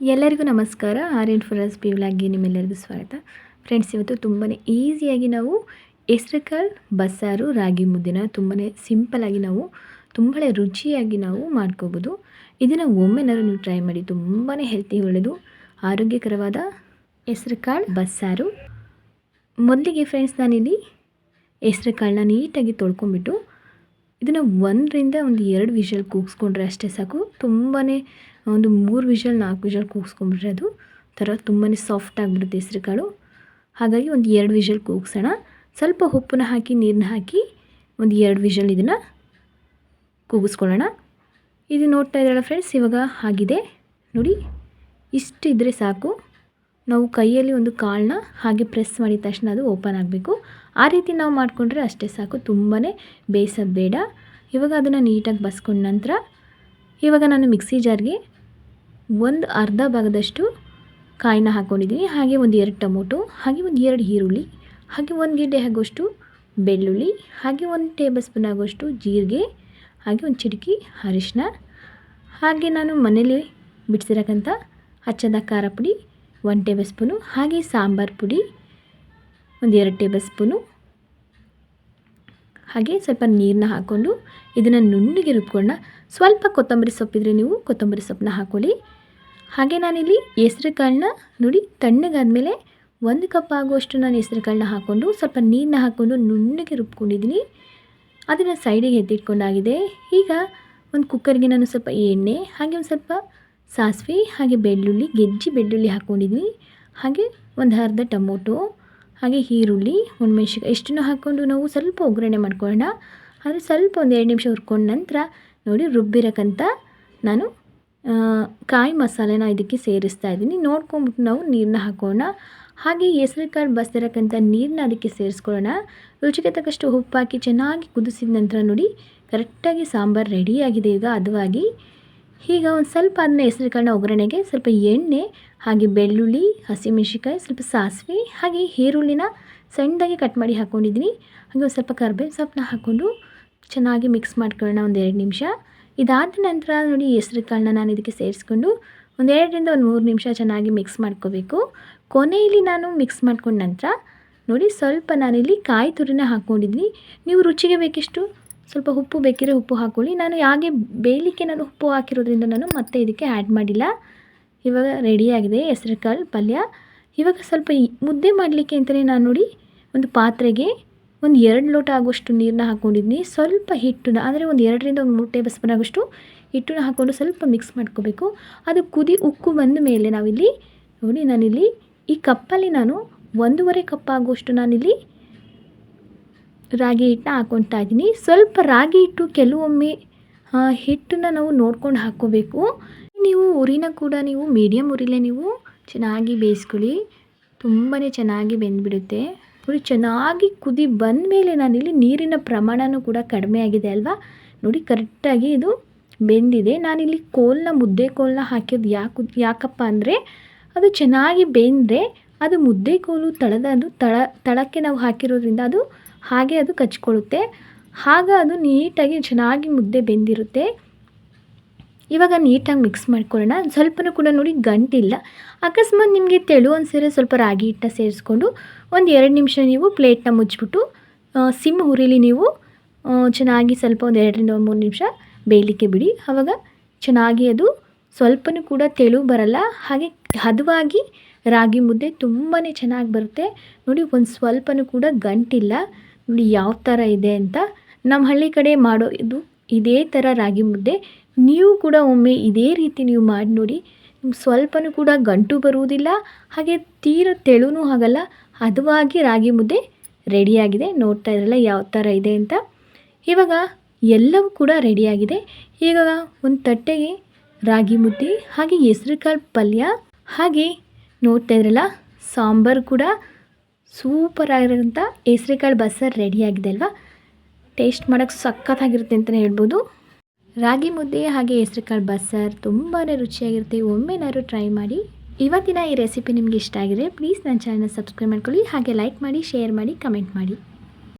ಎಲ್ಲರಿಗೂ ನಮಸ್ಕಾರ. R N four S P ವ್ಲಾಗ್ಗೆ ನಿಮ್ಮೆಲ್ಲರಿಗೂ ಸ್ವಾಗತ. ಫ್ರೆಂಡ್ಸ್ ಇವತ್ತು ತುಂಬಾ ಈಸಿಯಾಗಿ ನಾವು ಹೆಸ್ರುಕಾಳು ಬಸ್ಸಾರು, ರಾಗಿ ಮುದ್ದೆನ ತುಂಬಾ ಸಿಂಪಲಾಗಿ ನಾವು ತುಂಬಾ ರುಚಿಯಾಗಿ ನಾವು ಮಾಡ್ಕೋಬೋದು. ಇದನ್ನು ಒಮ್ಮೆನಾದ್ರು ನೀವು ಟ್ರೈ ಮಾಡಿ ತುಂಬಾ ಹೆಲ್ತಿ ಒಳ್ಳೆಯದು ಆರೋಗ್ಯಕರವಾದ ಹೆಸ್ರುಕಾಳು ಬಸ್ಸಾರು. ಮೊದಲಿಗೆ ಫ್ರೆಂಡ್ಸ್ ನಾನಿಲ್ಲಿ ಹೆಸ್ರು ಕಾಳನ್ನ ನೀಟಾಗಿ ತೊಳ್ಕೊಂಬಿಟ್ಟು ಇದನ್ನು ಒಂದರಿಂದ ಒಂದು ಎರಡು ವಿಷಲ್ ಕೂಗಿಸ್ಕೊಂಡ್ರೆ ಅಷ್ಟೇ ಸಾಕು. ತುಂಬಾ ಒಂದು ಮೂರು ವಿಷಲ್ ನಾಲ್ಕು ವಿಷಲ್ ಕೂಗಿಸ್ಕೊಂಡ್ಬಿಟ್ರೆ ಅದು ಥರ ತುಂಬಾ ಸಾಫ್ಟ್ ಆಗಿಬಿಡುತ್ತೆ ಹೆಸ್ರು ಕಾಳು ಹಾಗಾಗಿ ಒಂದು ಎರಡು ವಿಷಲ್ ಕೂಗಿಸೋಣ. ಸ್ವಲ್ಪ ಉಪ್ಪನ್ನ ಹಾಕಿ ನೀರನ್ನ ಹಾಕಿ ಒಂದು ಎರಡು ವಿಷಲ್ ಇದನ್ನು ಕೂಗಿಸ್ಕೊಳ್ಳೋಣ. ಇದು ನೋಡ್ತಾ ಇದ್ದಾಳೆ ಫ್ರೆಂಡ್ಸ್ ಇವಾಗ ಆಗಿದೆ ನೋಡಿ ಇಷ್ಟು ಇದ್ದರೆ ಸಾಕು. ನಾವು ಕೈಯಲ್ಲಿ ಒಂದು ಕಾಳನ್ನ ಹಾಗೆ ಪ್ರೆಸ್ ಮಾಡಿದ ತಕ್ಷಣ ಅದು ಓಪನ್ ಆಗಬೇಕು. ಆ ರೀತಿ ನಾವು ಮಾಡಿಕೊಂಡ್ರೆ ಅಷ್ಟೇ ಸಾಕು. ತುಂಬಾ ಬೇಯಿಸೋದು ಬೇಡ. ಇವಾಗ ಅದನ್ನು ನೀಟಾಗಿ ಬಸ್ಕೊಂಡ ನಂತರ ಇವಾಗ ನಾನು ಮಿಕ್ಸಿ ಜಾರ್ಗೆ ಒಂದು ಅರ್ಧ ಭಾಗದಷ್ಟು ಕಾಯಿನ ಹಾಕ್ಕೊಂಡಿದ್ದೀನಿ ಹಾಗೆ ಒಂದು ಎರಡು ಟೊಮೊಟೊ, ಹಾಗೆ ಒಂದು ಎರಡು ಈರುಳ್ಳಿ, ಹಾಗೆ ಒಂದು ಗಿಡ್ಡೆ ಆಗೋಷ್ಟು ಬೆಳ್ಳುಳ್ಳಿ, ಹಾಗೆ ಒಂದು ಟೇಬಲ್ ಸ್ಪೂನ್ ಆಗೋಷ್ಟು ಜೀರಿಗೆ, ಹಾಗೆ ಒಂದು ಚಿಟಕಿ ಅರಿಶಿನ ಹಾಗೆ ನಾನು ಮನೇಲಿ ಬಿಡಿಸಿರಕ್ಕಂಥ ಹಚ್ಚದ ಖಾರ ಪುಡಿ ಒನ್ ಟೇಬಲ್ ಸ್ಪೂನು, ಹಾಗೆ ಸಾಂಬಾರು ಪುಡಿ, ಒಂದು ಎರಡು ಟೇಬಲ್ ಸ್ಪೂನು. ಹಾಗೆ ಸ್ವಲ್ಪ ನೀರನ್ನ ಹಾಕ್ಕೊಂಡು ಇದನ್ನು ನುಣ್ಣಗೆ ರುಬ್ಕೊಂಡ ಸ್ವಲ್ಪ ಕೊತ್ತಂಬರಿ ಸೊಪ್ಪಿದ್ರೆ ನೀವು ಕೊತ್ತಂಬರಿ ಸೊಪ್ಪನ್ನ ಹಾಕ್ಕೊಳ್ಳಿ. ಹಾಗೆ ನಾನಿಲ್ಲಿ ಹೆಸ್ರು ಕಾಳನ್ನ ನೋಡಿ, ತಣ್ಣಗಾದ್ಮೇಲೆ ಒಂದು ಕಪ್ ಆಗುವಷ್ಟು ನಾನು ಹೆಸ್ರು ಕಾಳನ್ನ ಹಾಕ್ಕೊಂಡು ಸ್ವಲ್ಪ ನೀರನ್ನ ಹಾಕ್ಕೊಂಡು ನುಣ್ಣಗೆ ರುಬ್ಕೊಂಡಿದ್ದೀನಿ. ಅದನ್ನು ಸೈಡಿಗೆ ಎತ್ತಿಟ್ಕೊಂಡಾಗಿದೆ. ಈಗ ಒಂದು ಕುಕ್ಕರ್ಗೆ ನಾನು ಸ್ವಲ್ಪ ಎಣ್ಣೆ, ಹಾಗೆ ಒಂದು ಸ್ವಲ್ಪ ಸಾಸಿವೆ ಹಾಗೆ ಬೆಳ್ಳುಳ್ಳಿ, ಗೆಜ್ಜಿ ಬೆಳ್ಳುಳ್ಳಿ ಹಾಕ್ಕೊಂಡಿದ್ದೀನಿ ಹಾಗೆ ಒಂದು ಅರ್ಧ ಟೊಮೊಟೊ, ಹಾಗೆ ಈರುಳ್ಳಿ ಮೆಣ್ಸಿನ್ಕಾಯಿ ಇಷ್ಟನ್ನು ಹಾಕ್ಕೊಂಡು ನಾವು ಸ್ವಲ್ಪ ಒಗ್ಗರಣೆ ಮಾಡ್ಕೊಳ್ಳೋಣ. ಆದರೆ ಸ್ವಲ್ಪ ಒಂದು ಎರಡು ನಿಮಿಷ ಹುರ್ಕೊಂಡ ನಂತರ ನೋಡಿ ರುಬ್ಬಿರಕ್ಕಂಥ ನಾನು ಕಾಯಿ ಮಸಾಲೆನ ಇದಕ್ಕೆ ಸೇರಿಸ್ತಾ ಇದ್ದೀನಿ. ನೋಡ್ಕೊಂಬಿಟ್ಟು ನಾವು ನೀರನ್ನ ಹಾಕೋಣ. ಹಾಗೆ ಹೆಸರು ಕಾಳು ಬಸ್ತಿರಕ್ಕಂಥ ನೀರನ್ನ ಅದಕ್ಕೆ ಸೇರಿಸ್ಕೊಳ್ಳೋಣ. ರುಚಿಗೆ ತಕ್ಕಷ್ಟು ಉಪ್ಪು ಹಾಕಿ ಚೆನ್ನಾಗಿ ಕುದಿಸಿದ ನಂತರ ನೋಡಿ ಕರೆಕ್ಟಾಗಿ ಸಾಂಬಾರು ರೆಡಿಯಾಗಿದೆ ಈಗ ಅದವಾಗಿ ಈಗ ಒಂದು ಸ್ವಲ್ಪ ಅದನ್ನ ಹೆಸರು ಕಾಳನ್ನ ಒಗ್ಗರಣೆಗೆ ಸ್ವಲ್ಪ ಎಣ್ಣೆ, ಹಾಗೆ ಬೆಳ್ಳುಳ್ಳಿ ಹಸಿಮೆಣ್ಸಿಕಾಯಿ ಸ್ವಲ್ಪ ಸಾಸಿವೆ, ಹಾಗೆ ಈರುಳ್ಳಿನ ಸಣ್ಣದಾಗಿ ಕಟ್ ಮಾಡಿ ಹಾಕ್ಕೊಂಡಿದ್ದೀನಿ ಹಾಗೆ ಒಂದು ಸ್ವಲ್ಪ ಕರ್ಬೇವು ಸೊಪ್ಪನ್ನ ಹಾಕ್ಕೊಂಡು ಚೆನ್ನಾಗಿ ಮಿಕ್ಸ್ ಮಾಡ್ಕೊಳ್ಳೋಣ ಒಂದು ಎರಡು ನಿಮಿಷ. ಇದಾದ ನಂತರ ನೋಡಿ ಹೆಸ್ರು ಕಾಳನ್ನ ನಾನು ಇದಕ್ಕೆ ಸೇರಿಸ್ಕೊಂಡು ಒಂದು ಎರಡರಿಂದ ಒಂದು ಮೂರು ನಿಮಿಷ ಚೆನ್ನಾಗಿ ಮಿಕ್ಸ್ ಮಾಡ್ಕೋಬೇಕು. ಕೊನೆಯಲ್ಲಿ ನಾನು ಮಿಕ್ಸ್ ಮಾಡ್ಕೊಂಡ ನಂತರ ನೋಡಿ ಸ್ವಲ್ಪ ನಾನಿಲ್ಲಿ ಕಾಯಿ ತುರಿನ ಹಾಕ್ಕೊಂಡಿದ್ದೀನಿ ನೀವು ರುಚಿಗೆ ಬೇಕಿಷ್ಟು ಸ್ವಲ್ಪ ಉಪ್ಪು ಬೇಕಿದ್ರೆ ಉಪ್ಪು ಹಾಕ್ಕೊಳ್ಳಿ ನಾನು ಹಾಗೆ ಬೇಯಲಿಕ್ಕೆ ನಾನು ಉಪ್ಪು ಹಾಕಿರೋದ್ರಿಂದ ನಾನು ಮತ್ತೆ ಇದಕ್ಕೆ ಆ್ಯಡ್ ಮಾಡಿಲ್ಲ. ಇವಾಗ ರೆಡಿಯಾಗಿದೆ ಹೆಸ್ರು ಕಾಳು ಪಲ್ಯ. ಇವಾಗ ಸ್ವಲ್ಪ ಮುದ್ದೆ ಮಾಡಲಿಕ್ಕೆ ಅಂತಲೇ ನಾನು ನೋಡಿ ಒಂದು ಪಾತ್ರೆಗೆ ಒಂದು ಎರಡು ಲೋಟ ಆಗುವಷ್ಟು ನೀರನ್ನ ಹಾಕ್ಕೊಂಡಿದ್ದೀನಿ ಸ್ವಲ್ಪ ಹಿಟ್ಟನ್ನ ಅಂದರೆ ಒಂದು ಎರಡರಿಂದ ಒಂದು ಮೂರು ಟೇಬಲ್ ಸ್ಪೂನ್ ಆಗೋಷ್ಟು ಹಿಟ್ಟನ್ನ ಹಾಕ್ಕೊಂಡು ಸ್ವಲ್ಪ ಮಿಕ್ಸ್ ಮಾಡ್ಕೋಬೇಕು. ಅದು ಕುದಿ ಉಕ್ಕು ಬಂದ ಮೇಲೆ ನಾವಿಲ್ಲಿ ನೋಡಿ ನಾನಿಲ್ಲಿ ಈ ಕಪ್ಪಲ್ಲಿ ನಾನು ಒಂದೂವರೆ ಕಪ್ ಆಗುವಷ್ಟು ನಾನಿಲ್ಲಿ ರಾಗಿ ಹಿಟ್ಟನ್ನ ಹಾಕ್ಕೊತಾ ಇದ್ದೀನಿ. ಸ್ವಲ್ಪ ರಾಗಿ ಹಿಟ್ಟು ಕೆಲವೊಮ್ಮೆ ಹಿಟ್ಟನ್ನ ನಾವು ನೋಡ್ಕೊಂಡು ಹಾಕ್ಕೋಬೇಕು. ನೀವು ಉರಿನ ಕೂಡ ನೀವು ಮೀಡಿಯಮ್ ಉರಿಲೇ ನೀವು ಚೆನ್ನಾಗಿ ಬೇಯಿಸ್ಕೊಳ್ಳಿ. ತುಂಬಾ ಚೆನ್ನಾಗಿ ಬೆಂದ್ಬಿಡುತ್ತೆ. ನೋಡಿ ಚೆನ್ನಾಗಿ ಕುದಿ ಬಂದ ಮೇಲೆ ನಾನಿಲ್ಲಿ ನೀರಿನ ಪ್ರಮಾಣನೂ ಕೂಡ ಕಡಿಮೆ ಆಗಿದೆ ಅಲ್ವಾ? ನೋಡಿ, ಕರೆಕ್ಟಾಗಿ ಇದು ಬೆಂದಿದೆ. ನಾನಿಲ್ಲಿ ಕೋಲನ್ನ ಮುದ್ದೆ ಕೋಲನ್ನ ಹಾಕಿದ್ದು ಯಾಕೆ, ಯಾಕಪ್ಪ ಅಂದರೆ, ಅದು ಚೆನ್ನಾಗಿ ಬೆಂದರೆ ಅದು ಮುದ್ದೆ ಕೋಲು ತಳದ, ಅದು ತಳ, ತಳಕ್ಕೆ ನಾವು ಹಾಕಿರೋದ್ರಿಂದ ಅದು ಹಾಗೆ ಅದು ಕಚ್ಕೊಳ್ಳುತ್ತೆ. ಆಗ ಅದು ನೀಟಾಗಿ ಚೆನ್ನಾಗಿ ಮುದ್ದೆ ಬೆಂದಿರುತ್ತೆ. ಇವಾಗ ನೀಟಾಗಿ ಮಿಕ್ಸ್ ಮಾಡ್ಕೊಳ್ಳೋಣ. ಸ್ವಲ್ಪನೂ ಕೂಡ ನೋಡಿ ಗಂಟಿಲ್ಲ. ಅಕಸ್ಮಾತ್ ನಿಮಗೆ ತೆಳು ಅನಿಸಿದ್ರೆ ಸ್ವಲ್ಪ ರಾಗಿ ಹಿಟ್ಟನ್ನ ಸೇರಿಸ್ಕೊಂಡು ಒಂದು ಎರಡು ನಿಮಿಷ ನೀವು ಪ್ಲೇಟ್ನ ಮುಚ್ಚಿಬಿಟ್ಟು ಸಿಮ್ ಹುರಿಲಿ ನೀವು ಚೆನ್ನಾಗಿ ಸ್ವಲ್ಪ ಒಂದು ಎರಡರಿಂದ ಮೂರು ನಿಮಿಷ ಬೇಯಲಿಕ್ಕೆ ಬಿಡಿ. ಆವಾಗ ಚೆನ್ನಾಗಿ ಅದು ಸ್ವಲ್ಪನೂ ಕೂಡ ತೆಳು ಬರಲ್ಲ. ಹಾಗೆ ಹದವಾಗಿ ರಾಗಿ ಮುದ್ದೆ ತುಂಬಾ ಚೆನ್ನಾಗಿ ಬರುತ್ತೆ. ನೋಡಿ ಒಂದು ಸ್ವಲ್ಪನೂ ಕೂಡ ಗಂಟಿಲ್ಲ. ನೋಡಿ ಯಾವ ಥರ ಇದೆ ಅಂತ ನಮ್ಮ ಹಳ್ಳಿ ಕಡೆ ಮಾಡೋ ಇದು ಇದೇ ಥರ ರಾಗಿ ಮುದ್ದೆ. ನೀವು ಕೂಡ ಒಮ್ಮೆ ಇದೇ ರೀತಿ ನೀವು ಮಾಡಿ ನೋಡಿ. ಸ್ವಲ್ಪನೂ ಕೂಡ ಗಂಟು ಬರುವುದಿಲ್ಲ, ಹಾಗೆ ತೀರ ತೆಳುನು ಆಗಲ್ಲ. ಹದವಾಗಿ ರಾಗಿ ಮುದ್ದೆ ರೆಡಿಯಾಗಿದೆ. ನೋಡ್ತಾ ಇರಲ್ಲ ಯಾವ ಥರ ಇದೆ ಅಂತ. ಇವಾಗ ಎಲ್ಲವೂ ಕೂಡ ರೆಡಿಯಾಗಿದೆ. ಈಗ ಒಂದು ತಟ್ಟೆಗೆ ರಾಗಿ ಮುದ್ದೆ, ಹಾಗೆ ಹೆಸ್ರುಕಾಳು ಪಲ್ಯ, ಹಾಗೆ ನೋಡ್ತಾ ಇದ್ರಲ್ಲ ಸಾಂಬಾರು ಕೂಡ. ಸೂಪರ್ ಆಗಿರೋಂಥ ಬಸ್ಸರ್ ಬಸ್ಸಾರು ರೆಡಿಯಾಗಿದೆ ಅಲ್ವಾ? ಟೇಸ್ಟ್ ಮಾಡೋಕ್ಕೆ ಸಖತ್ತಾಗಿರುತ್ತೆ ಅಂತಲೇ ಹೇಳ್ಬೋದು. ರಾಗಿ ಮುದ್ದೆ ಹಾಗೆ ಹೆಸ್ರುಕಾಳು ಬಸ್ಸಾರು ತುಂಬಾ ರುಚಿಯಾಗಿರುತ್ತೆ. ಒಮ್ಮೆನಾದ್ರು ಟ್ರೈ ಮಾಡಿ. ಇವತ್ತಿನ ಈ ರೆಸಿಪಿ ನಿಮಗೆ ಇಷ್ಟ ಆಗಿದೆ ಪ್ಲೀಸ್ ನನ್ನ ಚಾನಲ್ ಸಬ್ಸ್ಕ್ರೈಬ್ ಮಾಡ್ಕೊಳ್ಳಿ. ಹಾಗೆ ಲೈಕ್ ಮಾಡಿ ಶೇರ್ ಮಾಡಿ ಕಮೆಂಟ್ ಮಾಡಿ.